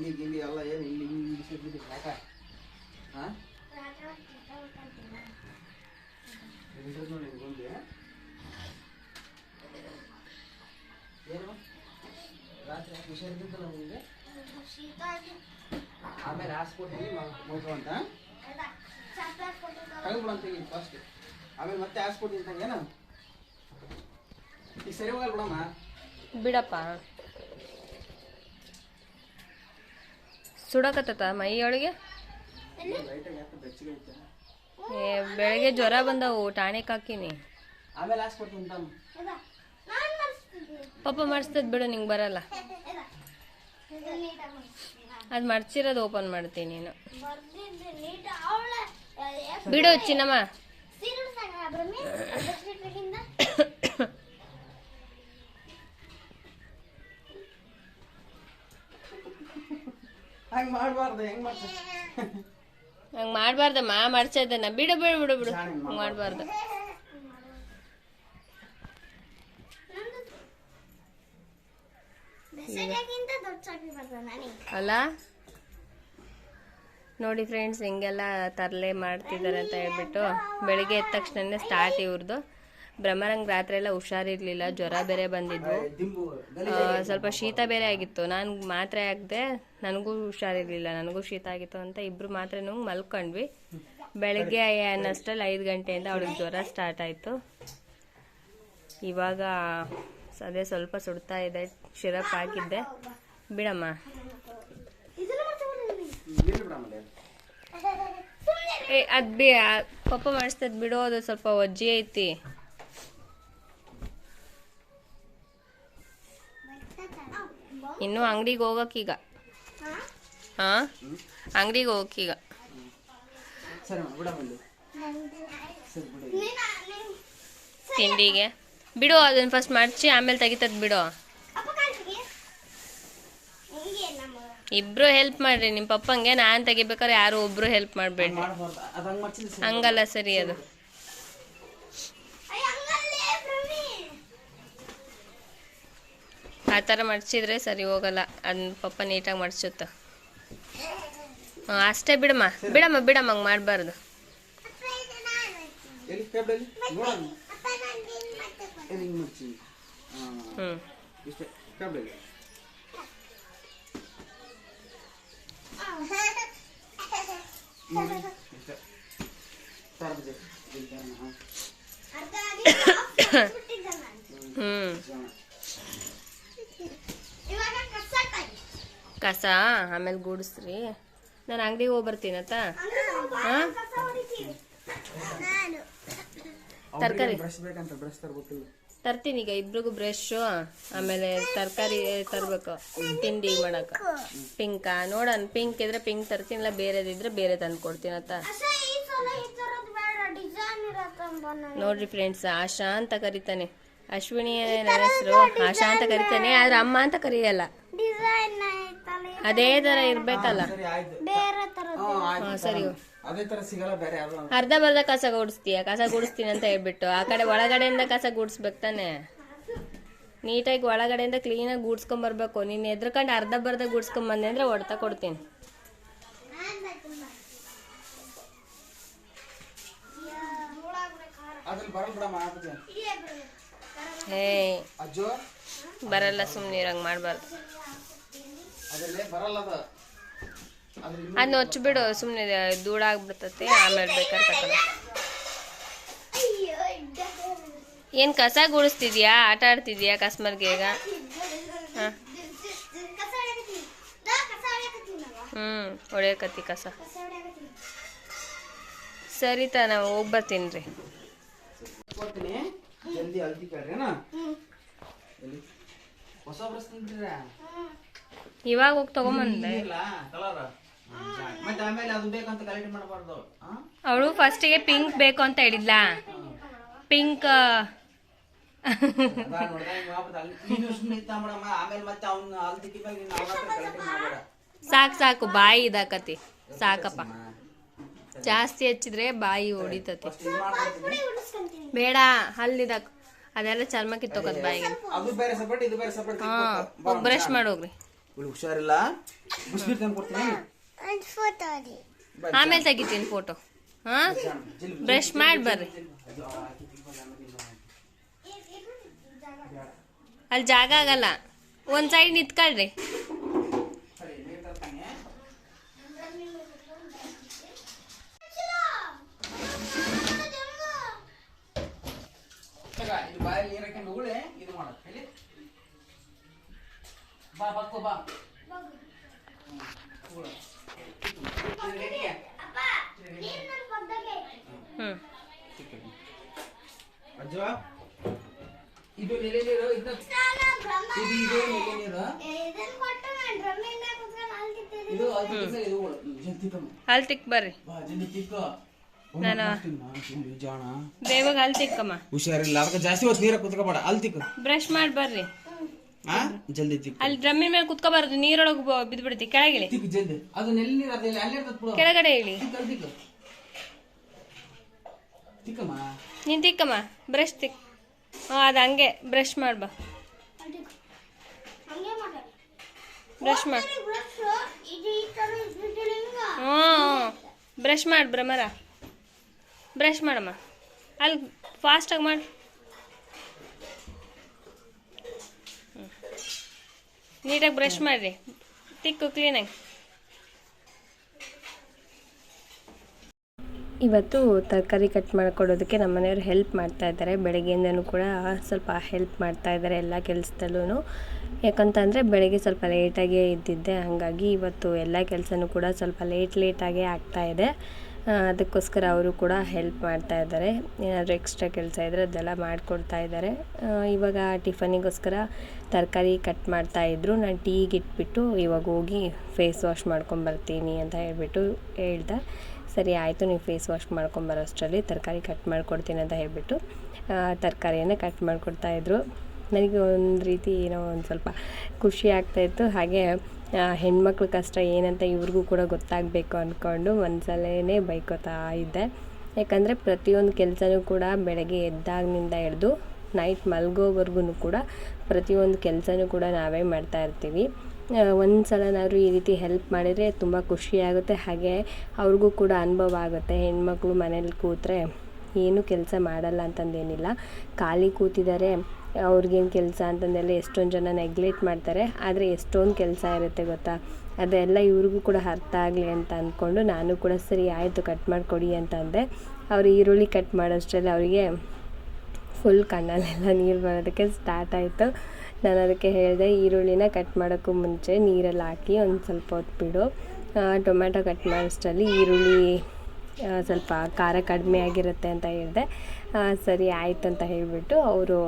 ಗೊಂಬಿ ಗಿಂಬಿ ಎಲ್ಲ ಏನು ಇಲ್ಲಿ ಹಿಂಗೆ ಬಿಡಿಸಿದ್ಬಿಟ್ಟು ಯಾಕ ಹಾಂ ಬಿಡಿಸೋದು ನೋಡಿ ಗೊಂಬಿ ಏನು ರಾತ್ರಿ ಯಾಕೆ ಹುಷಾರಿದ್ದಿದ್ದಲ್ಲ ನಿಮಗೆ ಆಮೇಲೆ ಹಾಸ್ಕೊಡ್ತೀನಿ ಮಲ್ಕೊ ಅಂತ ಕಳ್ಬಿಡು ಅಂತ ಈಗ ಫಸ್ಟ್ ಆಮೇಲೆ ಮತ್ತೆ ಹಾಸ್ಕೊಡ್ತೀನಿ ಅಂತ ಏನು ಈಗ ಸರಿ ಹೋಗಲ್ಲ ಬಿಡಮ್ಮ ಬಿಡಪ್ಪ ಸುಡಕತ್ತ ಮೈಯೊಳಗೆ ಏ ಬೆಳಗ್ಗೆ ಜ್ವರ ಬಂದವು ಟಾಣಿಕ್ ಹಾಕಿನಿ. ಪಾಪ ಮಾಡಿಸ್ತದ ಬಿಡು ನಿಂಗೆ ಬರಲ್ಲ. ಅದು ಮರ್ಚಿರೋದು ಓಪನ್ ಮಾಡ್ತೀನಿ ನೀನು ಬಿಡು ಚಿನ್ನಮ್ಮ. ಹಂಗೆ ಮಾಡಬಾರ್ದು ಹೆಂಗೆ ಮಾಡ್ತೀನಿ ಹಂಗೆ ಮಾಡಬಾರ್ದಮ್ಮ ಮಡ್ಸದನ್ನ ಬಿಡು ಬಿಡು ಬಿಡು ಬಿಡು. ಹಂಗೆ ಮಾಡಬಾರ್ದು. ಅಲ್ಲ? ನೋಡಿ ಫ್ರೆಂಡ್ಸ್ ಹಿಂಗೆಲ್ಲ ತರಲೆ ಮಾಡ್ತಿದ್ದಾರೆ ಅಂತ ಹೇಳ್ಬಿಟ್ಟು ಬೆಳಿಗ್ಗೆ ಎದ್ದ ತಕ್ಷಣನೇ ಸ್ಟಾರ್ಟ್ ಇವ್ರದ್ದು ಬ್ರಹ್ಮರಂಗ್ ರಾತ್ರಿ ಎಲ್ಲ ಹುಷಾರಿರ್ಲಿಲ್ಲ, ಜ್ವರ ಬೇರೆ ಬಂದಿದ್ವು. ಸ್ವಲ್ಪ ಶೀತ ಬೇರೆ ಆಗಿತ್ತು. ನಾನು ಮಾತ್ರೆ ಆಗದೆ, ನನಗೂ ಹುಷಾರಿರ್ಲಿಲ್ಲ, ನನಗೂ ಶೀತ ಆಗಿತ್ತು ಅಂತ ಇಬ್ರು ಮಾತ್ರೆ ಮಲ್ಕೊಂಡ್ವಿ. ಬೆಳಗ್ಗೆ ಅನ್ನಷ್ಟರಲ್ಲಿ ಐದು ಗಂಟೆಯಿಂದ ಅವಳಿಗೆ ಜ್ವರ ಸ್ಟಾರ್ಟ್ ಆಯಿತು. ಇವಾಗ ಅದೇ ಸ್ವಲ್ಪ ಸುಡ್ತಾ ಇದೆ, ಶಿರಪ್ ಹಾಕಿದ್ದೆ. ಬಿಡಮ್ಮ. ಏ, ಅದು ಬಿ ಪಪ್ಪ ಮಾಡಿಸ್ತದ್ ಬಿಡು, ಅದು ಸ್ವಲ್ಪ ಒಜ್ಜಿ ಐತಿ. ಇನ್ನು ಅಂಗಡಿಗೆ ಹೋಗಕ್ಕೀಗ ಹಾಂ? ಅಂಗಡಿಗೆ ಹೋಗಕ್ಕೀಗ ಈಗ. ತಿಂಡಿಗೆ. ಬಿಡು ಅದನ್ನ ಫಸ್ಟ್ ಮಡ್ಚಿ ಆಮೇಲೆ ತೆಗಿತದ್ ಬಿಡು. ಇಬ್ರು ಹೆಲ್ಪ್ ಮಾಡ್ರಿ ನಿಮ್ಮ ಪಪ್ಪಂಗೆ ನಾನು ತೆಗಿಬೇಕಾದ್ರೆ ಯಾರು ಒಬ್ರು ಹೆಲ್ಪ್ ಮಾಡ್ಬೇಡಿ ಮಾಡಬಾರ್ದು. ಅದು ಹಂಗೆ ಮಾಡ್ಸಿದ್ರೆ ಹಂಗಲ್ಲ ಸರಿ ಅದು. ಆ ಥರ ಮಡ್ಚಿದ್ರೆ ಸರಿ ಹೋಗಲ್ಲ. ಅದನ್ನ ಪಪ್ಪ ನೀಟಾಗಿ ಮಡ್ಸುತ್ತ. ಹಾಂ ಅಷ್ಟೇ ಬಿಡಮ್ಮ. ಬಿಡಮ್ಮ ಬಿಡಮ್ಮ ಹಂಗೆ ಮಾಡಬಾರ್ದು. ಹ್ಞೂ ಹ್ಞೂ ಕಸ, ಆಮೇಲೆ ಗುಡಿಸ್ರಿ. ನಾನು ಅಂಗಡಿಗೆ ಹೋಗಿ ಬರ್ತೀನತ್ತ ಹಾಂ? ತರಕಾರಿ. ತರ್ತೀನಿ ಈಗ ಇಬ್ರಿಗೂ ಬ್ರಷು ಆಮೇಲೆ ತರಕಾರಿ ತರಬೇಕು. ತಿಂಡಿ ಮಾಡಕ್ಕೆ ಪಿಂಕ, ನೋಡೋಣ, ಪಿಂಕ್ ಇದ್ರೆ ಪಿಂಕ್ ತರ್ತೀನಿ, ಇಲ್ಲ ಬೇರೆದಿದ್ರೆ ಬೇರೆ ತಂದು ಕೊಡ್ತೀನತ್ತ. ನೋಡ್ರಿ ಫ್ರೆಂಡ್ಸ್ ಆಶಾ ಅಂತ ಕರಿತಾನೆ. ಅಶ್ವಿನಿ ನನ್ನ ಹೆಸರು? ಆಶಾ ಅಂತ ಕರಿತಾನೆ ಆದ್ರೆ ಅಮ್ಮ ಅಂತ ಕರೆಯಲ್ಲ. ಅದೇ ತರ ಇರ್ಬೇಕಲ್ಲ. ಸರಿ ಬೇರೆ ತರ ಹಾಂ ಸರಿ. ಅದೇ ಥರ ಸಿಗಲ್ಲ ಬೇರೆ ಯಾವ್ದು. ಅರ್ಧ ಬರ್ಧ ಕಸ ಗುಡಿಸ್ತೀಯ? ಕಸ ಗುಡಿಸ್ತೀನಿ ಅಂತ ಹೇಳ್ಬಿಟ್ಟು. ಆ ಕಡೆ ಒಳಗಡೆಯಿಂದ ಕಸ ಗುಡಿಸ್ಬೇಕು ತಾನೆ. ನೀಟಾಗಿ ಒಳಗಡೆಯಿಂದ ಕ್ಲೀನಾಗಿ ಗೂಡ್ಸ್ಕೊಂಬರ್ಬೇಕು. ನೀನ್ ಎದ್ರಕಂಡು ಅರ್ಧ ಬರ್ಧ ಗೂಡ್ಸ್ಕೊಂಬಂದೆ ಅಂದ್ರೆ ಹೊಡ್ತಾ ಕೊಡ್ತೀನಿ. ಅದ್ರಲ್ಲಿ ಬರಲ್ಲ ಬಿಡಮ್ಮ ಅಜ್ಜು? ಬರಲ್ಲ ಸುಮ್ಮನೆ ಇರಂಗೆ ಮಾಡಬಾರ್ದು. ಅದನ್ನ ಬರಲ್ಲ ಬಿಡು ಸುಮ್ಮನೆ ಧೂಳಾಗ್ಬಿಡ್ತತೆ ಆಮೇಲೆ ಬೇಕಾದ್ರೆ ತಕೊಳ್ಳ ಏನು ಕಸ ಗುಡಿಸ್ತಿದ್ಯಾ? ಆಟ ಆಡ್ತಿದ್ಯಾ ಕಸ್ಮರ್ಗೆ ಈಗ? ಹಾಂ. ಹ್ಞೂ ಹೊಡೆಯಕತ್ತಿ ಕಸ. ಸರಿ ನಾವು ಹೋಗಿ ಬರ್ತೀನಿ ರೀ. ಜಲ್ದಿ ಕೇಳ್ರಿ ಹೊಸ ತಿಂತೀರ ಇವಾಗ ಹೋಗಿ ತಗೊಂಬಂದೆ ಕಲರ್ ಮತ್ತೆ ಆಮೇಲೆ ಅದು ಬೇಕಂತ ಮಾಡಬಾರ್ದು ಅವಳು ಫಸ್ಟಿಗೆ ಪಿಂಕ್ ಬೇಕು ಅಂತ ಹೇಳಿದ್ಲ ಪಿಂಕ್ ಸಾಕು ಸಾಕು ಬಾಯಿ ಇದಾಕತಿ ಸಾಕಪ್ಪ ಜಾಸ್ತಿ ಹಚ್ಚಿದ್ರೆ ಬಾಯಿ ಹೊಡಿತತಿ ಬೇಡ ಹಲ್ಲಿದಾಕ ಅದೆಲ್ಲ ಚರ್ಮ ಕಿತ್ತೋಗದ್ ಬಾಯಿಗೆ. ಅದು ಬೇರೆ ಸಪರೇಟ್ ಇದು ಬೇರೆ ಸಪರೇಟ್ ಹಾ ಹೋಗಿ ಬ್ರಷ್ ಮಾಡೋಗ್ರಿ. ಹುಷಾರಿಲ್ಲ? ಬಿಸ್ಬಿಟ್ ತಂದು ಕೊಡ್ತೀನಿ ಆಮೇಲೆ ತೆಗಿತೀನಿ ಫೋಟೋ ಹಾ? ಬ್ರಷ್ ಮಾಡಿ ಬರ್ರಿ. ಅಲ್ಲಿ ಜಾಗ ಆಗಲ್ಲ. ಒಂದ್ ಸೈಡ್ ನಿಂತ್ಕೊಳ್ರಿ ಸರಿ, ನೀರ್ ತರ್ತೀನಿ. ತಗ, ಇದು ಬಾಯಲ್ಲಿ ನೀರ್ ಹಾಕ್ಕೊಂಡು ಉಗುಳೆ, ಇದು ಮಾಡೋದು. ಹೇಳಿ. ಬಾ ಬಕ್ಕು ಬಾ. ಅಜ್ಜ ಇದು ನೆಲೆ ನೀರು ಇದು ಇದು ಇದು ನೆಲೆ ನೀರು ಇದು ಅದು ಇದು ಜಲ್ದಿ. ಅಲ್ಲಿ ತಿಕ್ ಬರ್ರಿ. ಬಾ ಜಲ್ದಿ ತಿಕ್ಕು. ನಾನು- ಅಲ್ಲಿ ತಿಕ್ಕಮ್ಮ. ಹುಷಾರಿಲ್ಲ ಅದಕ್ಕೆ ಜಾಸ್ತಿ ಹೊತ್ತು ನೀರ ಕುತ್ಕೋಬೇಡ ಅಲ್ಲಿ ತಿಕ್ಕು. ಬ್ರಷ್ ಮಾಡಿ ಬರ್ರಿ. ಹಾ ಜಲ್ದಿ ತಿಕ್ಕು. ಅಲ್ಲಿ ಡ್ರಮ್ಮಿನ ಮೇಲೆ ಕುತ್ಕೋಬಾರ್ದು ನೀರೊಳಗೆ ಬಿದ್ಬಿಡ್ತಿ ಕೆಳಗಿಳಿ. ತಿಕ್ಕು ಜಲ್ದಿ. ಅದು ನೆಲ್ಲಿ ನೀರು ಅದೇ ಅಲ್ಲೇ ಇರ್ತದ ಬಿಡು. ಕೆಳಗಡೆ ಇಳಿ. ತಿಕ್ಕಮ್ಮ. ನೀನ್ ತಿಕ್ಕಮ್ಮ ಬ್ರಷ್ ತಿಕ್. ಹಾಂ ಅದು ಹಂಗೆ ಬ್ರಷ್ ಮಾಡ್ಬಾ ಬ್ರಷ್ ಮಾಡಿ. ಹ್ಞೂ ಬ್ರಷ್ ಮಾಡಿ ಭ್ರಮರ. ಬ್ರಷ್ ಮಾಡಮ್ಮ. ಅಲ್ಲಿ ಫಾಸ್ಟಾಗಿ ಮಾಡಿ. ನೀಟಾಗಿ ಬ್ರಷ್ ಮಾಡಿರಿ. ತಿಕ್ಕು ಕ್ಲೀನಾಗಿ ಇವತ್ತು ತರಕಾರಿ ಕಟ್ ಮಾಡಿಕೊಡೋದಕ್ಕೆ ನಮ್ಮ ಮನೆಯವರು ಹೆಲ್ಪ್ ಮಾಡ್ತಾ ಇದ್ದಾರೆ. ಬೆಳಗ್ಗೆಯಿಂದನೂ ಕೂಡ ಸ್ವಲ್ಪ ಹೆಲ್ಪ್ ಮಾಡ್ತಾ ಇದ್ದಾರೆ ಎಲ್ಲ ಕೆಲಸದಲ್ಲೂ ಯಾಕಂತಂದರೆ ಬೆಳಗ್ಗೆ ಸ್ವಲ್ಪ ಲೇಟಾಗೇ ಇದ್ದಿದ್ದೆ ಹಾಗಾಗಿ ಇವತ್ತು ಎಲ್ಲ ಕೆಲಸನೂ ಕೂಡ ಸ್ವಲ್ಪ ಲೇಟ್ ಲೇಟಾಗೇ ಆಗ್ತಾ ಇದೆ. ಆ, ಅದಕ್ಕೋಸ್ಕರ ಅವರು ಕೂಡ ಹೆಲ್ಪ್ ಮಾಡ್ತಾ ಇದ್ದಾರೆ. ಏನಾದರೂ ಎಕ್ಸ್ಟ್ರಾ ಕೆಲಸ ಇದ್ದರೆ ಅದೆಲ್ಲ ಮಾಡಿಕೊಡ್ತಾ ಇದ್ದಾರೆ. ಇವಾಗ ಟಿಫನಿಗೋಸ್ಕರ ತರಕಾರಿ ಕಟ್ ಮಾಡ್ತಾ ಇದ್ದರು ನಾನು ಟೀಗೆ ಇಟ್ಬಿಟ್ಟು ಇವಾಗ ಹೋಗಿ ಫೇಸ್ ವಾಶ್ ಮಾಡ್ಕೊಂಬರ್ತೀನಿ ಅಂತ ಹೇಳಿಬಿಟ್ಟು ಹೇಳ್ದೆ. ಸರಿ, ಆಯಿತು, ನೀವು ಫೇಸ್ ವಾಶ್ ಮಾಡ್ಕೊಂಬರೋಷ್ಟರಲ್ಲಿ ತರಕಾರಿ ಕಟ್ ಮಾಡಿಕೊಡ್ತೀನಿ ಅಂತ ಹೇಳಿಬಿಟ್ಟು ತರಕಾರಿಯನ್ನು ಕಟ್ ಮಾಡಿಕೊಡ್ತಾಯಿದ್ರು ನನಗೆ ಒಂದು ರೀತಿ ಏನೋ ಒಂದು ಸ್ವಲ್ಪ ಖುಷಿ ಆಗ್ತಾಯಿತ್ತು ಹಾಗೆ ಹೆಣ್ಮಕ್ಳ ಕಷ್ಟ ಏನಂತ ಇವ್ರಿಗೂ ಕೂಡ ಗೊತ್ತಾಗಬೇಕು ಅಂದ್ಕೊಂಡು ಮನಸಲ್ಲೇ ಬೈಕೋತಾ ಇದ್ದೆ. ಯಾಕಂದರೆ ಪ್ರತಿಯೊಂದು ಕೆಲಸನೂ ಕೂಡ ಬೆಳಗ್ಗೆ ಎದ್ದಾಗಿನಿಂದ ಹಿಡ್ದು ನೈಟ್ ಮಲ್ಗೋವರೆಗೂ ಕೂಡ ಪ್ರತಿಯೊಂದು ಕೆಲಸನೂ ಕೂಡ ನಾವೇ ಮಾಡ್ತಾ ಇರ್ತೀವಿ. ಒಂದು ಸಲನಾದರೂ ಈ ರೀತಿ ಹೆಲ್ಪ್ ಮಾಡಿದರೆ ತುಂಬ ಖುಷಿಯಾಗುತ್ತೆ ಹಾಗೆ ಅವ್ರಿಗೂ ಕೂಡ ಅನುಭವ ಆಗುತ್ತೆ. ಹೆಣ್ಮಕ್ಳು ಮನೇಲಿ ಕೂತ್ರೆ ಏನೂ ಕೆಲಸ ಮಾಡಲ್ಲ ಅಂತಂದೇನಿಲ್ಲ. ಖಾಲಿ ಕೂತಿದ್ದಾರೆ ಅವ್ರಿಗೇನು ಕೆಲಸ ಅಂತಂದೆಲ್ಲ ಎಷ್ಟೊಂದು ಜನ ನೆಗ್ಲೆಕ್ಟ್ ಮಾಡ್ತಾರೆ ಆದರೆ ಎಷ್ಟೊಂದು ಕೆಲಸ ಇರುತ್ತೆ ಗೊತ್ತಾ? ಅದೆಲ್ಲ ಇವ್ರಿಗೂ ಕೂಡ ಅರ್ಥ ಆಗಲಿ ಅಂತ ಅಂದ್ಕೊಂಡು ನಾನು ಕೂಡ ಸರಿ ಆಯಿತು ಕಟ್ ಮಾಡಿಕೊಡಿ ಅಂತ ಅಂದೆ. ಅವ್ರು ಈರುಳ್ಳಿ ಕಟ್ ಮಾಡೋಷ್ಟರಲ್ಲಿ ಅವರಿಗೆ ಫುಲ್ ಕಣ್ಣಲ್ಲೆಲ್ಲ ನೀರು ಬರೋದಕ್ಕೆ ಸ್ಟಾರ್ಟ್ ಆಯಿತು. ನಾನು ಅದಕ್ಕೆ ಹೇಳಿದೆ ಈರುಳ್ಳಿನ ಕಟ್ ಮಾಡೋಕ್ಕೂ ಮುಂಚೆ ನೀರಲ್ಲಿ ಹಾಕಿ ಒಂದು ಸ್ವಲ್ಪ ಹೊತ್ತು ಬಿಡು. ಆ, ಟೊಮ್ಯಾಟೊ ಕಟ್ ಮಾಡೋಷ್ಟರಲ್ಲಿ ಈರುಳ್ಳಿ ಸ್ವಲ್ಪ ಖಾರ ಕಡಿಮೆ ಆಗಿರುತ್ತೆ ಅಂತ ಹೇಳಿದೆ. ಸರಿ ಆಯಿತು ಅಂತ ಹೇಳಿಬಿಟ್ಟು ಅವರು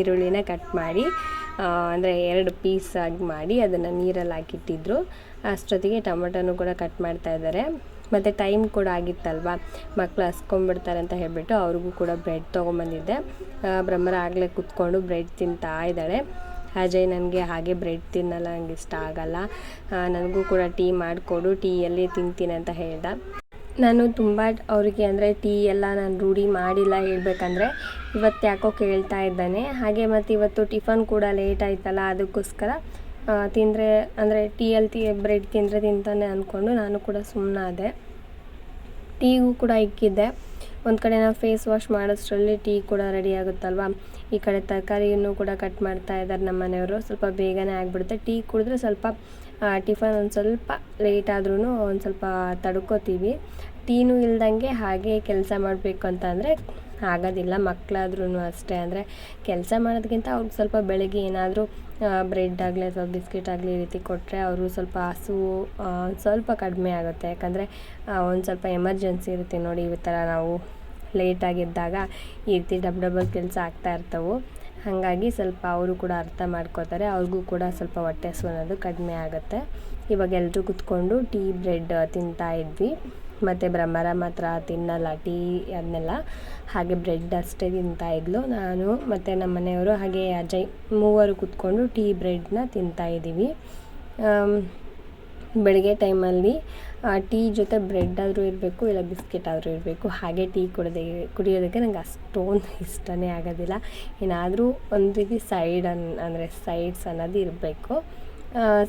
ಈರುಳ್ಳಿನ ಕಟ್ ಮಾಡಿ ಅಂದರೆ ಎರಡು ಪೀಸ್ ಆಗಿ ಮಾಡಿ ಅದನ್ನು ನೀರಲ್ಲಿ ಹಾಕಿಟ್ಟಿದ್ರು. ಅಷ್ಟೊತ್ತಿಗೆ ಟೊಮೆಟೊನೂ ಕೂಡ ಕಟ್ ಮಾಡ್ತಾ ಇದ್ದಾರೆ. ಮತ್ತು ಟೈಮ್ ಕೂಡ ಆಗಿತ್ತಲ್ವ? ಮಕ್ಕಳು ಹಸ್ಕೊಂಡ್ಬಿಡ್ತಾರೆ ಅಂತ ಹೇಳಿಬಿಟ್ಟು ಅವ್ರಿಗೂ ಕೂಡ ಬ್ರೆಡ್ ತೊಗೊಂಬಂದಿದ್ದೆ. ಬ್ರಹ್ಮರ ಆಗಲೇ ಕುತ್ಕೊಂಡು ಬ್ರೆಡ್ ತಿಂತಾ ಇದ್ದಾಳೆ. ಅಜಯ್ ನನಗೆ ಹಾಗೆ ಬ್ರೆಡ್ ತಿನ್ನಲ್ಲ ನನಗೆ ಇಷ್ಟ ಆಗಲ್ಲ. ನನಗೂ ಕೂಡ ಟೀ ಮಾಡಿಕೊಡು, ಟೀಯಲ್ಲಿ ತಿಂತೀನಿ ಅಂತ ಹೇಳ್ದೆ. ನಾನು ತುಂಬ ಅವರಿಗೆ ಅಂದರೆ ಟೀ ಎಲ್ಲ ನಾನು ರೂಢಿ ಮಾಡಿಲ್ಲ ಹೇಳಬೇಕಂದ್ರೆ. ಇವತ್ತು ಯಾಕೋ ಕೇಳ್ತಾ ಇದ್ದಾನೆ. ಹಾಗೆ ಮತ್ತು ಇವತ್ತು ಟಿಫನ್ ಕೂಡ ಲೇಟ್ ಆಯ್ತಲ್ಲ, ಅದಕ್ಕೋಸ್ಕರ ತಿಂದರೆ, ಅಂದರೆ ಟೀಯಲ್ಲಿ ತಿ ಬ್ರೆಡ್ ತಿಂದರೆ ತಿಂತಾನೆ ಅಂದ್ಕೊಂಡು ನಾನು ಕೂಡ ಸುಮ್ಮನಾದೆ ಟೀಗೂ ಕೂಡ ಇಕ್ಕಿದ್ದೆ. ಒಂದು ಕಡೆ ನಾವು ಫೇಸ್ ವಾಶ್ ಮಾಡೋಷ್ಟರಲ್ಲಿ ಟೀ ಕೂಡ ರೆಡಿ ಆಗುತ್ತಲ್ವ? ಈ ಕಡೆ ತರಕಾರಿಯನ್ನು ಕೂಡ ಕಟ್ ಮಾಡ್ತಾ ಇದ್ದಾರೆ ನಮ್ಮ ಮನೆಯವರು ಸ್ವಲ್ಪ ಬೇಗನೆ ಆಗಿಬಿಡುತ್ತೆ. ಟೀ ಕುಡಿದ್ರೆ ಸ್ವಲ್ಪ ಟಿಫನ್ ಒಂದು ಸ್ವಲ್ಪ ಲೇಟ್ ಆದ್ರೂ ಒಂದು ಸ್ವಲ್ಪ ತಡ್ಕೋತೀವಿ. ಟೀನೂ ಇಲ್ದಂಗೆ ಹಾಗೆ ಕೆಲಸ ಮಾಡಬೇಕು ಅಂತ ಅಂದರೆ ಆಗೋದಿಲ್ಲ. ಮಕ್ಕಳಾದ್ರೂ ಅಷ್ಟೇ ಅಂದರೆ ಕೆಲಸ ಮಾಡೋದಕ್ಕಿಂತ ಅವ್ರಿಗೆ ಸ್ವಲ್ಪ ಬೆಳಗ್ಗೆ ಏನಾದರೂ ಬ್ರೆಡ್ ಆಗಲಿ ಅಥವಾ ಬಿಸ್ಕೆಟ್ ಆಗಲಿ ಈ ರೀತಿ ಕೊಟ್ಟರೆ ಅವರು ಸ್ವಲ್ಪ ಹಸುವು ಸ್ವಲ್ಪ ಕಡಿಮೆ ಆಗುತ್ತೆ. ಯಾಕಂದರೆ ಒಂದು ಸ್ವಲ್ಪ ಎಮರ್ಜೆನ್ಸಿ ಇರುತ್ತೆ ನೋಡಿ ಈ ಥರ ನಾವು ಲೇಟಾಗಿದ್ದಾಗ ಈ ರೀತಿ ಡಬ್ ಡಬಲ್ ಕೆಲಸ ಆಗ್ತಾ ಇರ್ತವೆ. ಹಾಗಾಗಿ ಸ್ವಲ್ಪ ಅವರು ಕೂಡ ಅರ್ಥ ಮಾಡ್ಕೋತಾರೆ, ಅವ್ರಿಗೂ ಕೂಡ ಸ್ವಲ್ಪ ಹೊಟ್ಟೆ ಹಸು ಅನ್ನೋದು ಕಡಿಮೆ ಆಗುತ್ತೆ. ಇವಾಗ ಎಲ್ಲರೂ ಕುತ್ಕೊಂಡು ಟೀ, ಬ್ರೆಡ್ ತಿಂತಾ ಇದ್ವಿ. ಮತ್ತು ಬ್ರಹ್ಮರ ಮಾತ್ರ ತಿನ್ನಲ್ಲ, ಟೀ ಅದನ್ನೆಲ್ಲ ಹಾಗೆ ಬ್ರೆಡ್ ಅಷ್ಟೇ ತಿಂತಾ ಇದ್ಲು ನಾನು, ಮತ್ತು ನಮ್ಮ ಮನೆಯವರು ಹಾಗೆ ಅಜಯ್ ಮೂವರು ಕುತ್ಕೊಂಡು ಟೀ, ಬ್ರೆಡ್ನ ತಿಂತಾ ಇದ್ದೀವಿ. ಬೆಳಗ್ಗೆ ಟೈಮಲ್ಲಿ ಟೀ ಜೊತೆ ಬ್ರೆಡ್ ಆದರೂ ಇರಬೇಕು, ಇಲ್ಲ ಬಿಸ್ಕೆಟ್ ಆದರೂ ಇರಬೇಕು. ಹಾಗೆ ಟೀ ಕುಡಿದೇ, ಕುಡಿಯೋದಕ್ಕೆ ನಂಗೆ ಅಷ್ಟೊಂದು ಇಷ್ಟನೇ ಆಗೋದಿಲ್ಲ. ಏನಾದರೂ ಒಂದು ರೀತಿ ಸೈಡ್ ಅನ್, ಅಂದರೆ ಸೈಡ್ಸ್ ಅನ್ನೋದು ಇರಬೇಕು.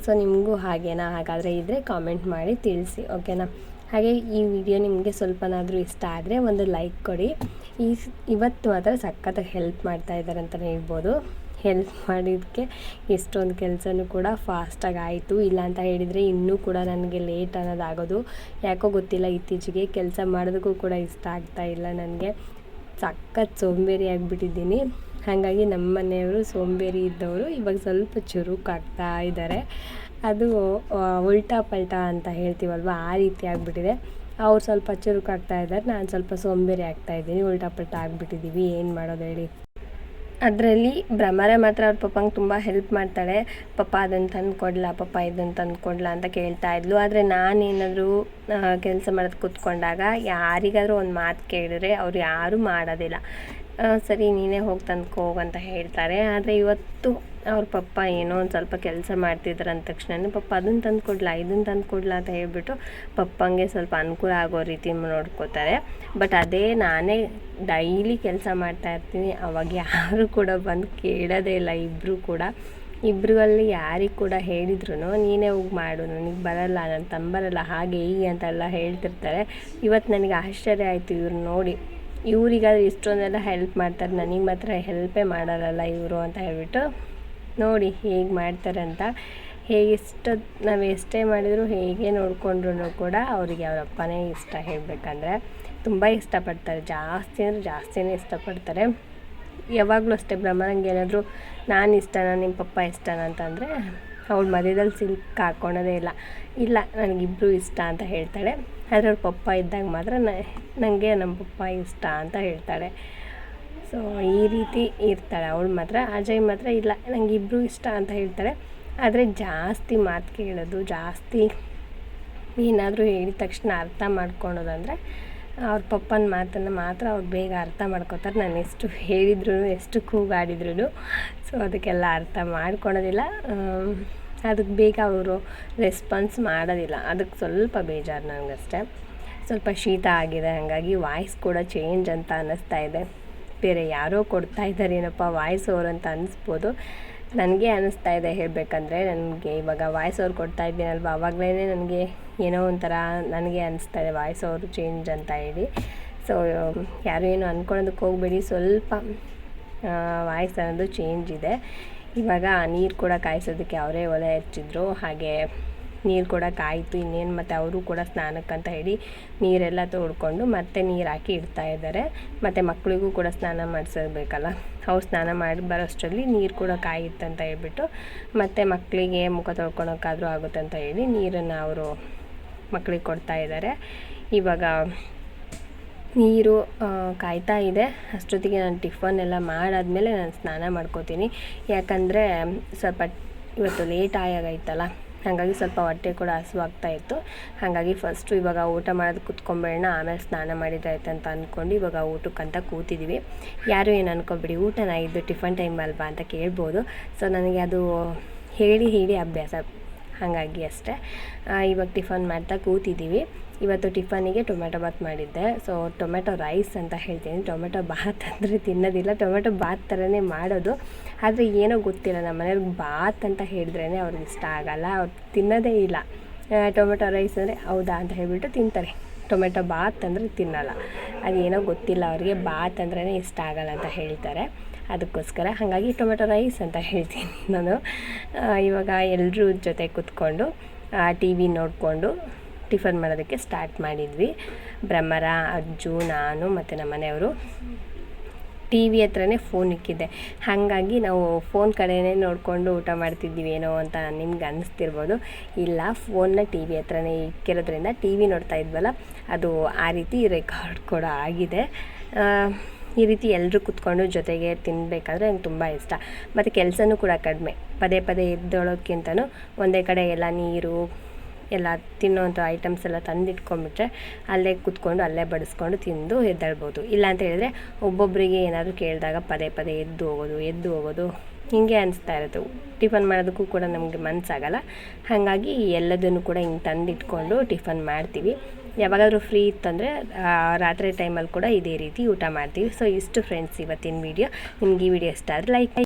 ಸೊ ನಿಮಗೂ ಹಾಗೇನಾ? ಹಾಗಾದರೆ ಇದ್ದರೆ ಕಾಮೆಂಟ್ ಮಾಡಿ ತಿಳಿಸಿ, ಓಕೆನಾ? ಹಾಗೆ ಈ ವಿಡಿಯೋ ನಿಮಗೆ ಸ್ವಲ್ಪನಾದರೂ ಇಷ್ಟ ಆದರೆ ಒಂದು ಲೈಕ್ ಕೊಡಿ. ಈ ಇವತ್ತು ಮಾತ್ರ ಸಖತ್ತಾಗಿ ಹೆಲ್ಪ್ ಮಾಡ್ತಾ ಇದ್ದಾರೆ ಅಂತಲೇ ಹೇಳ್ಬೋದು. ಹೆಲ್ಪ್ ಮಾಡಿದ್ದಕ್ಕೆ ಎಷ್ಟೊಂದು ಕೆಲಸನೂ ಕೂಡ ಫಾಸ್ಟಾಗಿ ಆಯಿತು. ಇಲ್ಲ ಅಂತ ಹೇಳಿದರೆ ಇನ್ನೂ ಕೂಡ ನನಗೆ ಲೇಟ್ ಅನ್ನೋದಾಗೋದು. ಯಾಕೋ ಗೊತ್ತಿಲ್ಲ, ಇತ್ತೀಚೆಗೆ ಕೆಲಸ ಮಾಡೋದಕ್ಕೂ ಕೂಡ ಇಷ್ಟ ಆಗ್ತಾ ಇಲ್ಲ ನನಗೆ. ಸಖತ್ ಸೋಂಬೇರಿ ಆಗಿಬಿಟ್ಟಿದ್ದೀನಿ. ಹಾಗಾಗಿ ನಮ್ಮ ಮನೆಯವರು ಸೋಂಬೇರಿ ಇದ್ದವರು ಇವಾಗ ಸ್ವಲ್ಪ ಚುರುಕಾಗ್ತಾ ಇದ್ದಾರೆ. ಅದು ಉಲ್ಟಾ ಪಲ್ಟಾ ಅಂತ ಹೇಳ್ತೀವಲ್ವ, ಆ ರೀತಿ ಆಗಿಬಿಟ್ಟಿದೆ. ಅವ್ರು ಸ್ವಲ್ಪ ಚುರುಕಾಗ್ತಾ ಇದ್ದಾರೆ, ನಾನು ಸ್ವಲ್ಪ ಸೋಂಬೇರಿ ಆಗ್ತಾ ಇದ್ದೀನಿ, ಉಲ್ಟಾ ಪಲ್ಟಾ ಆಗಿಬಿಟ್ಟಿದ್ದೀವಿ, ಏನು ಮಾಡೋದು ಹೇಳಿ. ಅದರಲ್ಲಿ ಭ್ರಮರ ಮಾತ್ರ ಅವ್ರ ಪಪ್ಪಂಗೆ ತುಂಬ ಹೆಲ್ಪ್ ಮಾಡ್ತಾಳೆ. ಪಪ್ಪ ಅದನ್ನು ತಂದು ಕೊಡ್ಲಾ, ಪಪ್ಪ ಇದನ್ನು ತಂದು ಅಂತ ಕೇಳ್ತಾ ಇದ್ಲು. ಆದರೆ ನಾನೇನಾದರೂ ಕೆಲಸ ಮಾಡೋದು ಕೂತ್ಕೊಂಡಾಗ ಯಾರಿಗಾದರೂ ಒಂದು ಮಾತು ಕೇಳಿದ್ರೆ ಅವ್ರು ಯಾರೂ ಮಾಡೋದಿಲ್ಲ. ಸರಿ ನೀನೇ ಹೋಗಿ ತಂದ್ಕೋ ಅಂತ ಹೇಳ್ತಾರೆ. ಆದರೆ ಇವತ್ತು ಅವ್ರ ಪಪ್ಪ ಏನೋ ಒಂದು ಸ್ವಲ್ಪ ಕೆಲಸ ಮಾಡ್ತಿದ್ರು ಅಂದ ತಕ್ಷಣ ಪಪ್ಪ ಅದನ್ನು ತಂದು ಕೊಡ್ಲಾ ಇದನ್ನು ತಂದು ಕೊಡ್ಲಾ ಅಂತ ಹೇಳಿಬಿಟ್ಟು ಪಪ್ಪಂಗೆ ಸ್ವಲ್ಪ ಅನುಕೂಲ ಆಗೋ ರೀತಿ ನೋಡ್ಕೋತಾರೆ. ಬಟ್ ಅದೇ ನಾನೇ ಡೈಲಿ ಕೆಲಸ ಮಾಡ್ತಾ ಇರ್ತೀನಿ. ಅವಾಗ ಯಾರು ಕೂಡ ಬಂದು ಕೇಳೋದೇ ಇಲ್ಲ ಇಬ್ಬರು ಕೂಡ. ಇಬ್ಬರಲ್ಲಿ ಯಾರಿಗೆ ಕೂಡ ಹೇಳಿದ್ರು ನೀನೇ ಹೋಗಿ ಮಾಡು, ನನಗೆ ಬರಲ್ಲ ನನ್ನ ತಂಬರಲ್ಲ ಹಾಗೆ ಹೀಗೆ ಅಂತೆಲ್ಲ ಹೇಳ್ತಿರ್ತಾರೆ. ಇವತ್ತು ನನಗೆ ಆಶ್ಚರ್ಯ ಆಯಿತು ಇವ್ರು ನೋಡಿ. ಇವರಿಗಾದ್ರೆ ಇಷ್ಟೊಂದೆಲ್ಲ ಹೆಲ್ಪ್ ಮಾಡ್ತಾರೆ, ನನಗೆ ಮಾತ್ರ ಹೆಲ್ಪೇ ಮಾಡಲ್ಲ ಇವರು ಅಂತ ಹೇಳ್ಬಿಟ್ಟು ನೋಡಿ ಹೇಗೆ ಮಾಡ್ತಾರಂತ ಹೇಗೆ ಇಷ್ಟ, ನಾವು ಎಷ್ಟೇ ಮಾಡಿದರೂ ಹೇಗೆ ನೋಡಿಕೊಂಡ್ರು ಕೂಡ ಅವರಿಗೆ ಅವ್ರ ಅಪ್ಪನೇ ಇಷ್ಟ ಹೇಳಬೇಕಂದ್ರೆ ತುಂಬ ಇಷ್ಟಪಡ್ತಾರೆ. ಜಾಸ್ತಿ ಅಂದರೆ ಜಾಸ್ತಿನೇ ಇಷ್ಟಪಡ್ತಾರೆ. ಯಾವಾಗಲೂ ಅಷ್ಟೇ ಬ್ರಹ್ಮನಂಗೆ ಏನಾದರೂ ನಾನು ಇಷ್ಟನಾ ನಿಮ್ಮ ಪಪ್ಪ ಇಷ್ಟನಾ ಅಂತಂದರೆ ಅವಳು ಮಧ್ಯದಲ್ಲಿ ಸಿಲ್ಕ್ ಹಾಕ್ಕೊಳೋದೇ ಇಲ್ಲ. ಇಲ್ಲ ನನಗಿಬ್ಬರು ಇಷ್ಟ ಅಂತ ಹೇಳ್ತಾಳೆ. ಆದರೆ ಅವ್ರ ಪಪ್ಪ ಇದ್ದಾಗ ಮಾತ್ರ ನನಗೆ ನಮ್ಮ ಪಪ್ಪ ಇಷ್ಟ ಅಂತ ಹೇಳ್ತಾಳೆ. ಸೊ, ಈ ರೀತಿ ಇರ್ತಾಳೆ. ಅವಳು ಮಾತ್ರ, ಅಜಯ್ ಮಾತ್ರ ಇಲ್ಲ. ನಂಗೆ ಇಬ್ಬರು ಇಷ್ಟ ಅಂತ ಹೇಳ್ತಾರೆ. ಆದರೆ ಜಾಸ್ತಿ ಮಾತು ಕೇಳೋದು, ಜಾಸ್ತಿ ಏನಾದರೂ ಹೇಳಿದ ತಕ್ಷಣ ಅರ್ಥ ಮಾಡ್ಕೊಳೋದಂದರೆ ಅವ್ರ ಪಪ್ಪನ ಮಾತನ್ನು ಮಾತ್ರ ಅವ್ರು ಬೇಗ ಅರ್ಥ ಮಾಡ್ಕೋತಾರೆ. ನಾನು ಎಷ್ಟು ಹೇಳಿದ್ರು ಎಷ್ಟು ಕೂಗಾಡಿದ್ರು ಸೊ, ಅದಕ್ಕೆಲ್ಲ ಅರ್ಥ ಮಾಡ್ಕೊಳೋದಿಲ್ಲ. ಅದಕ್ಕೆ ಬೇಗ ಅವರು ರೆಸ್ಪಾನ್ಸ್ ಮಾಡೋದಿಲ್ಲ. ಅದಕ್ಕೆ ಸ್ವಲ್ಪ ಬೇಜಾರು ನನಗಷ್ಟೇ ಸ್ವಲ್ಪ ಶೀತ ಆಗಿದೆ. ಹಾಗಾಗಿ ವಾಯ್ಸ್ ಕೂಡ ಚೇಂಜ್ ಅಂತ ಅನ್ನಿಸ್ತಾ ಇದೆ. ಬೇರೆ ಯಾರೋ ಕೊಡ್ತಾ ಇದ್ದಾರೇನಪ್ಪ ವಾಯ್ಸ್ ಓವರ್ ಅಂತ ಅನಿಸ್ಬೋದು. ನನಗೆ ಅನ್ನಿಸ್ತಾ ಇದೆ ಹೇಳಬೇಕಂದ್ರೆ ನನಗೆ ಇವಾಗ ವಾಯ್ಸ್ ಓವರ್ ಕೊಡ್ತಾ ಇದ್ದೀನಲ್ವ? ಅವಾಗಲೇ ನನಗೆ ಏನೋ ಒಂಥರ ನನಗೆ ಅನ್ನಿಸ್ತಾ ಇದೆ ವಾಯ್ಸ್ ಓವರ್ ಚೇಂಜ್ ಅಂತ ಹೇಳಿ. ಸೊ ಯಾರು ಏನು ಅಂದ್ಕೊಳ್ಳೋದಕ್ಕೆ ಹೋಗಬೇಡಿ. ಸ್ವಲ್ಪ ವಾಯ್ಸ್ ಅನ್ನೋದು ಚೇಂಜ್ ಇದೆ. ಇವಾಗ ನೀರು ಕೂಡ ಕಾಯಿಸೋದಕ್ಕೆ ಅವರೇ ಒಲೆ ಹಚ್ಚಿದ್ರು. ಹಾಗೆ ನೀರು ಕೂಡ ಕಾಯಿತು, ಇನ್ನೇನು ಮತ್ತು ಅವರು ಕೂಡ ಸ್ನಾನಕ್ಕಂತ ಹೇಳಿ ನೀರೆಲ್ಲ ತೋಡ್ಕೊಂಡು ಮತ್ತೆ ನೀರು ಹಾಕಿ ಇಡ್ತಾ ಇದ್ದಾರೆ. ಮತ್ತು ಮಕ್ಕಳಿಗೂ ಕೂಡ ಸ್ನಾನ ಮಾಡಿಸಬೇಕಲ್ಲ. ಅವ್ರು ಸ್ನಾನ ಮಾಡಿ ಬರೋಷ್ಟರಲ್ಲಿ ನೀರು ಕೂಡ ಕಾಯುತ್ತಂತ ಹೇಳ್ಬಿಟ್ಟು ಮತ್ತು ಮಕ್ಕಳಿಗೆ ಮುಖ ತೊಳ್ಕೊಳಕ್ಕಾದರೂ ಆಗುತ್ತೆ ಅಂತ ಹೇಳಿ ನೀರನ್ನು ಅವರು ಮಕ್ಕಳಿಗೆ ಕೊಡ್ತಾ ಇದ್ದಾರೆ. ಇವಾಗ ನೀರು ಕಾಯ್ತಾ ಇದೆ. ಅಷ್ಟೊತ್ತಿಗೆ ನಾನು ಟಿಫನ್ ಎಲ್ಲ ಮಾಡಾದಮೇಲೆ ನಾನು ಸ್ನಾನ ಮಾಡ್ಕೋತೀನಿ. ಯಾಕಂದರೆ ಸ್ವಲ್ಪ ಇವತ್ತು ಲೇಟ್ ಆಯಾಗೈತಲ್ಲ ಹಾಗಾಗಿ ಸ್ವಲ್ಪ ಹೊಟ್ಟೆ ಕೂಡ ಹಸುವಾಗ್ತಾ ಇತ್ತು. ಹಾಗಾಗಿ ಫಸ್ಟು ಇವಾಗ ಊಟ ಮಾಡೋದು ಕುತ್ಕೊಂಬೇಡ ಆಮೇಲೆ ಸ್ನಾನ ಮಾಡಿದ್ರಾಯ್ತು ಅಂತ ಅಂದ್ಕೊಂಡು ಇವಾಗ ಊಟಕ್ಕಂತ ಕೂತಿದ್ದೀವಿ ಯಾರು ಏನು ಅನ್ಕೊಬಿಡಿ, ಊಟನ ಇದು ಟಿಫನ್ ಟೈಮ್ ಅಲ್ವಾ ಅಂತ ಕೇಳ್ಬೋದು. ಸೊ ನನಗೆ ಅದು ಹೇಳಿ ಹೇಳಿ ಅಭ್ಯಾಸ ಹಾಗಾಗಿ ಅಷ್ಟೇ. ಇವಾಗ ಟಿಫನ್ ಮಾಡ್ತಾ ಕೂತಿದ್ದೀವಿ. ಇವತ್ತು ಟಿಫನಿಗೆ ಟೊಮೆಟೊ ಬಾತ್ ಮಾಡಿದ್ದೆ. ಸೊ ಟೊಮೆಟೊ ರೈಸ್ ಅಂತ ಹೇಳ್ತೀನಿ. ಟೊಮೆಟೊ ಬಾತ್ ಅಂದರೆ ತಿನ್ನೋದಿಲ್ಲ. ಟೊಮೆಟೊ ಬಾತ್ ಥರನೇ ಮಾಡೋದು. ಆದರೆ ಏನೋ ಗೊತ್ತಿಲ್ಲ. ನಮ್ಮ ಮನೆಯವ್ರಿಗೆ ಬಾತ್ ಅಂತ ಹೇಳಿದ್ರೇ ಅವ್ರಿಗೆ ಇಷ್ಟ ಆಗಲ್ಲ. ಅವ್ರು ತಿನ್ನೋದೇ ಇಲ್ಲ. ಟೊಮೆಟೊ ರೈಸ್ ಅಂದರೆ ಹೌದಾ ಅಂತ ಹೇಳಿಬಿಟ್ಟು ತಿಂತಾರೆ. ಟೊಮೆಟೊ ಬಾತ್ ಅಂದರೆ ತಿನ್ನಲ್ಲ. ಅದೇನೋ ಗೊತ್ತಿಲ್ಲ. ಅವ್ರಿಗೆ ಬಾತ್ ಅಂದ್ರೇ ಇಷ್ಟ ಆಗಲ್ಲ ಅಂತ ಹೇಳ್ತಾರೆ. ಅದಕ್ಕೋಸ್ಕರ ಹಾಗಾಗಿ ಟೊಮೆಟೊ ರೈಸ್ ಅಂತ ಹೇಳ್ತೀನಿ ನಾನು. ಇವಾಗ ಎಲ್ಲರೂ ಜೊತೆ ಕೂತ್ಕೊಂಡು ಟಿ ವಿ ನೋಡಿಕೊಂಡು ಟಿಫನ್ ಮಾಡೋದಕ್ಕೆ ಸ್ಟಾರ್ಟ್ ಮಾಡಿದ್ವಿ. ಬ್ರಹ್ಮರ, ಅಜ್ಜು, ನಾನು ಮತ್ತು ನಮ್ಮ ಮನೆಯವರು. ಟಿ ವಿ ಹತ್ರನೇ ಫೋನ್ ಇಕ್ಕಿದ್ದೆ ಹಾಗಾಗಿ ನಾವು ಫೋನ್ ಕಡೆನೇ ನೋಡಿಕೊಂಡು ಊಟ ಮಾಡ್ತಿದ್ದೀವಿ ಏನೋ ಅಂತ ನಿಮ್ಗೆ ಅನ್ನಿಸ್ತಿರ್ಬೋದು ಇಲ್ಲ, ಫೋನ್ನ ಟಿ ವಿ ಹತ್ರನೇ ಇಕ್ಕಿರೋದ್ರಿಂದ ಟಿ ವಿ ನೋಡ್ತಾ ಇದ್ವಲ್ಲ, ಅದು ಆ ರೀತಿ ರೆಕಾರ್ಡ್ ಕೂಡ ಆಗಿದೆ. ಈ ರೀತಿ ಎಲ್ಲರೂ ಕುತ್ಕೊಂಡು ಜೊತೆಗೆ ತಿನ್ನಬೇಕಾದ್ರೆ ನಂಗೆ ತುಂಬ ಇಷ್ಟ. ಮತ್ತು ಕೆಲಸನೂ ಕೂಡ ಕಡಿಮೆ. ಪದೇ ಪದೇ ಎದ್ದೊಳೋಕ್ಕಿಂತನೂ ಒಂದೇ ಕಡೆ ಎಲ್ಲ ನೀರು, ಎಲ್ಲ ತಿನ್ನೋವಂಥ ಐಟಮ್ಸ್ ಎಲ್ಲ ತಂದಿಟ್ಕೊಂಡ್ಬಿಟ್ರೆ ಅಲ್ಲೇ ಕುತ್ಕೊಂಡು, ಅಲ್ಲೇ ಬಡಿಸ್ಕೊಂಡು ತಿಂದು ಎದ್ದೇಳ್ಬೋದು. ಇಲ್ಲ ಅಂತ ಹೇಳಿದ್ರೆ ಒಬ್ಬೊಬ್ಬರಿಗೆ ಏನಾದರೂ ಕೇಳಿದಾಗ ಪದೇ ಪದೇ ಎದ್ದು ಹೋಗೋದು ಎದ್ದು ಹೋಗೋದು ಹೀಗೆ ಅನಿಸ್ತಾ ಇರುತ್ತೆ. ಟಿಫನ್ ಮಾಡೋದಕ್ಕೂ ಕೂಡ ನಮಗೆ ಮನಸ್ಸಾಗಲ್ಲ ಹಾಗಾಗಿ ಎಲ್ಲದನ್ನು ಕೂಡ ಹಿಂಗೆ ತಂದಿಟ್ಕೊಂಡು ಟಿಫನ್ ಮಾಡ್ತೀವಿ. ಯಾವಾಗಾದರೂ ಫ್ರೀ ಇತ್ತಂದರೆ ರಾತ್ರಿ ಟೈಮಲ್ಲಿ ಕೂಡ ಇದೇ ರೀತಿ ಊಟ ಮಾಡ್ತೀವಿ. ಸೊ ಇಷ್ಟು ಫ್ರೆಂಡ್ಸ್ ಇವತ್ತಿನ ವಿಡಿಯೋ ನಿಮ್ಗೆ ಈ ವಿಡಿಯೋ ಇಷ್ಟ ಆದರೆ ಲೈಕ್